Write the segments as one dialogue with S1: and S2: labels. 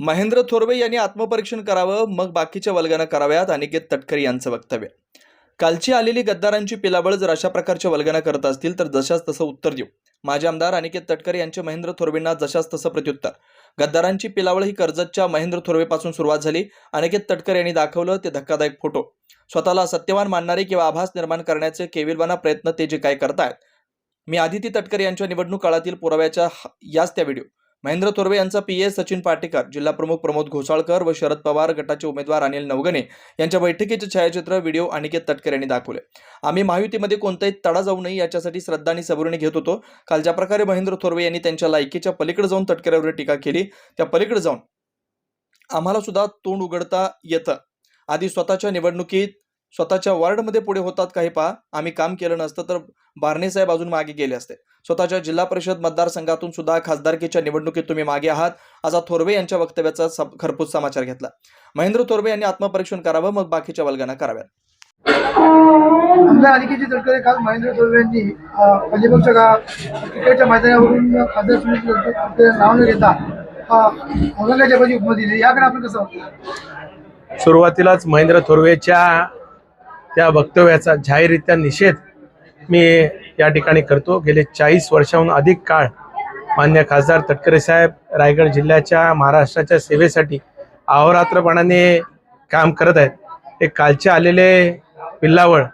S1: महेंद्र थोरवे यांनी आत्मपरीक्षण करावं मग बाकीच्या वल्गना कराव्यात अनिकेत तटकरे यांचं वक्तव्य. कालची आलेली गद्दारांची पिलाबळ जर अशा प्रकारच्या वल्गना करत असतील तर जशाच तसं उत्तर देऊ. माजी आमदार अनिकेत तटकरे यांचे महेंद्र थोरवेंना जशाच तसं प्रत्युत्तर. गद्दारांची पिलावळ ही कर्जतच्या महेंद्र थोरवेपासून सुरुवात झाली. अनिकेत तटकरे यांनी दाखवलं ते धक्कादायक फोटो. स्वतःला सत्यवान मानणारे किंवा आभास निर्माण करण्याचे केविलवाना प्रयत्न ते जे काय करतायत. मी आदिती तटकरे यांच्या निवडणूक काळातील पुराव्याच्या याच त्या व्हिडिओ महेंद्र थोरवे यांचा पी ए सचिन पाटेकर जिल्हा प्रमुख प्रमोद घोसाळकर व शरद पवार गटाचे उमेदवार अनिल नवगणे यांच्या बैठकीचे छायाचित्र व्हिडिओ अनिकेत तटकर यांनी दाखवले. आम्ही महायुतीमध्ये कोणताही तडा जाऊ नये याच्यासाठी श्रद्धा आणि सबुरीने घेत होतो. काल ज्या प्रकारे महेंद्र थोरवे यांनी त्यांच्या लायकीच्या पलीकडे जाऊन तटकऱ्यावर टीका केली त्या पलीकडे जाऊन आम्हाला सुद्धा तोंड उघडता येतं. आधी स्वतःच्या निवडणुकीत स्वतःच्या वॉर्डमध्ये पुढे होतात काही पहा आम्ही काम केलं नसतं तर बारणे साहेब अजून मागे गेले असते. स्वतःच्या जिल्हा परिषद मतदारसंघातून सुद्धा खासदारकीच्या निवडणुकीत तुम्ही मागे आहात असा थोरवे यांच्या वक्तव्याचा खरपूस समाचार घेतला. महेंद्र थोरवे यांनी आत्मपरीक्षण करावं मग बाकीच्या वल्गना कराव्यात.
S2: आमदार अनिकेत तटकरे काल महेंद्र थोरवे यांनी अलिबागच्या क्रिकेटच्या मैदानावरून खासदार सुनील तटकरे नाव न घेता औरंगाबादची उपमा दिली. याकडे आपण कसं
S3: सुरुवातीलाच महेंद्र थोरवेच्या त्या वक्तव्याचा जाहीररित्या निषेध मी या ठिकाणी करतो. गेले चाळीस वर्षाहून अधिक काळ मान्य खासदार तटकरे साहेब रायगड जिल्ह्याच्या महाराष्ट्राच्या सेवेसाठी अहोरात्रपणाने काम करत आहेत. हे कालचे आलेले पिल्लावळ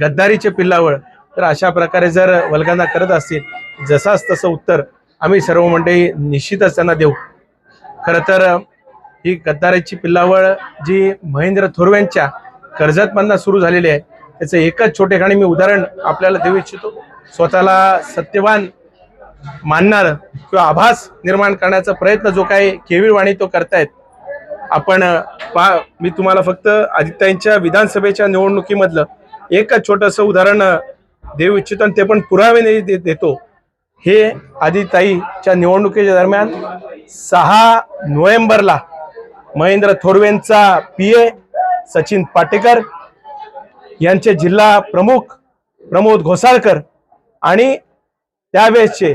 S3: गद्दारीचे पिल्लावळ तर अशा प्रकारे जर वल्गांना करत असतील जसाच तसं उत्तर आम्ही सर्व मंडळी निश्चितच त्यांना देऊ. खरं तर ही गद्दारीची पिल्लावळ जी महेंद्र थोरवेंच्या कर्जतमधनं सुरू झालेली आहे. त्याचं एकच छोटेखानी मी उदाहरण आपल्याला देऊ इच्छितो. स्वतःला सत्यवान मानणार किंवा आभास निर्माण करण्याचा प्रयत्न जो काही केविळवाणी तो करतायत आपण पा मी तुम्हाला फक्त आदित्यांच्या विधानसभेच्या निवडणुकीमधलं एकच छोटंसं उदाहरण देऊ इच्छितो आणि ते पण पुरावे दे- देतो. हे आदिताईच्या निवडणुकीच्या दरम्यान सहा नोव्हेंबरला महेंद्र थोरवेंचा पी ए सचिन पाटेकर यांचे जिल्हा प्रमुख प्रमोद घोसाळकर आणि त्यावेळेसचे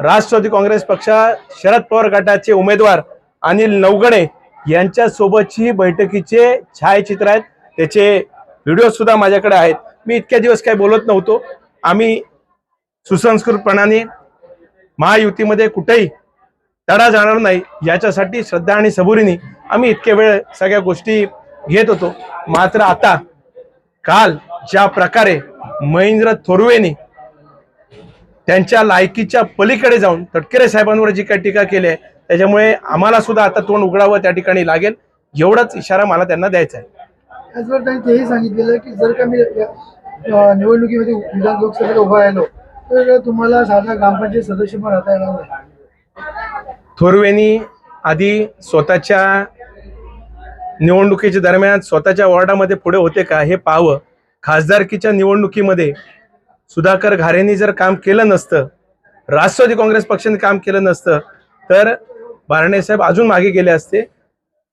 S3: राष्ट्रवादी काँग्रेस पक्षा शरद पवार गटाचे उमेदवार अनिल नवगणे यांच्यासोबतची बैठकीचे छायाचित्र आहेत. त्याचे व्हिडिओ सुद्धा माझ्याकडे आहेत. मी इतक्या दिवस काही बोलत नव्हतो. आम्ही सुसंस्कृतपणाने महायुतीमध्ये कुठेही तडा जाणार नाही. याच्यासाठी श्रद्धा आणि सबुरीने आम्ही इतके वेळ सगळ्या गोष्टी घेत होतो. मात्र आता काल ज्या प्रकारे महेंद्र थोरवेने त्यांच्या लायकीच्या पलीकडे जाऊन तटकरे साहेबांवर जी काही टीका केली आहे त्याच्यामुळे आम्हाला सुद्धा आता तोंड उघडावं त्या ठिकाणी लागेल. एवढाच इशारा मला त्यांना द्यायचा आहे.
S2: त्याचबरोबर त्यांनी तेही सांगितलेलं की जर का मी निवडणुकीमध्ये विधान लोकसभेला उभा राहिलो तर तुम्हाला साधा ग्रामपंचायत सदस्य पण राहता येणार नाही.
S3: थोरवेनी आधी स्वतःच्या निवडणुकीच्या दरम्यान स्वतःच्या वॉर्डामध्ये पुढे होते का हे पाहावं. खासदारकीच्या निवडणुकीमध्ये सुधाकर घारेंनी जर काम केलं नसतं राष्ट्रवादी काँग्रेस पक्षाने काम केलं नसतं तर बारणेसाहेब अजून मागे गेले असते.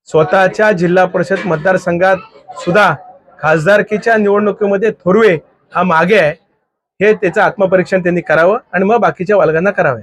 S3: स्वतःच्या जिल्हा परिषद मतदारसंघात सुद्धा खासदारकीच्या निवडणुकीमध्ये थोरवे हा मागे आहे. हे त्याचं आत्मपरीक्षण त्यांनी करावं आणि मग बाकीच्या वालगांना करावं.